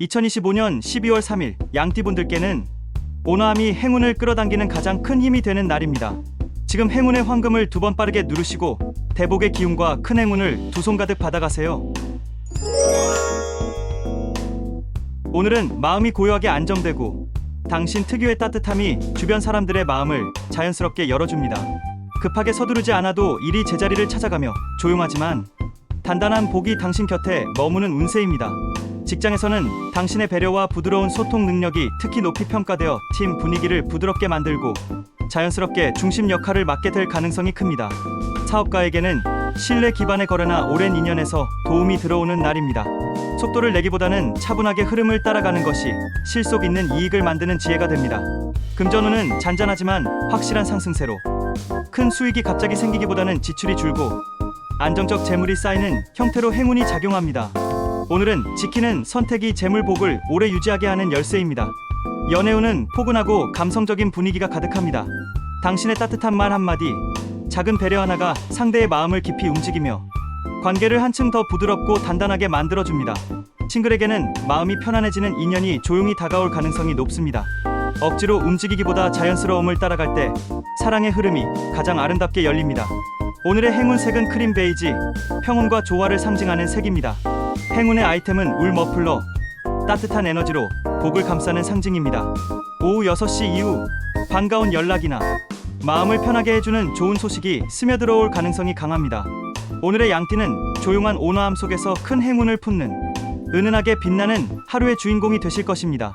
2025년 12월 3일 양띠분들께는 온화함이 행운을 끌어당기는 가장 큰 힘이 되는 날입니다. 지금 행운의 황금을 두 번 빠르게 누르시고 대복의 기운과 큰 행운을 두 손 가득 받아가세요. 오늘은 마음이 고요하게 안정되고 당신 특유의 따뜻함이 주변 사람들의 마음을 자연스럽게 열어줍니다. 급하게 서두르지 않아도 일이 제자리를 찾아가며 조용하지만 단단한 복이 당신 곁에 머무는 운세입니다. 직장에서는 당신의 배려와 부드러운 소통 능력이 특히 높이 평가되어 팀 분위기를 부드럽게 만들고 자연스럽게 중심 역할을 맡게 될 가능성이 큽니다. 사업가에게는 신뢰 기반의 거래나 오랜 인연에서 도움이 들어오는 날입니다. 속도를 내기보다는 차분하게 흐름을 따라가는 것이 실속 있는 이익을 만드는 지혜가 됩니다. 금전운은 잔잔하지만 확실한 상승세로 큰 수익이 갑자기 생기기보다는 지출이 줄고 안정적 재물이 쌓이는 형태로 행운이 작용합니다. 오늘은 지키는 선택이 재물복을 오래 유지하게 하는 열쇠입니다. 연애운은 포근하고 감성적인 분위기가 가득합니다. 당신의 따뜻한 말 한마디, 작은 배려 하나가 상대의 마음을 깊이 움직이며 관계를 한층 더 부드럽고 단단하게 만들어줍니다. 친구에게는 마음이 편안해지는 인연이 조용히 다가올 가능성이 높습니다. 억지로 움직이기보다 자연스러움을 따라갈 때 사랑의 흐름이 가장 아름답게 열립니다. 오늘의 행운 색은 크림 베이지, 평온과 조화를 상징하는 색입니다. 행운의 아이템은 울 머플러, 따뜻한 에너지로 복을 감싸는 상징입니다. 오후 6시 이후 반가운 연락이나 마음을 편하게 해주는 좋은 소식이 스며들어올 가능성이 강합니다. 오늘의 양띠는 조용한 온화함 속에서 큰 행운을 품는 은은하게 빛나는 하루의 주인공이 되실 것입니다.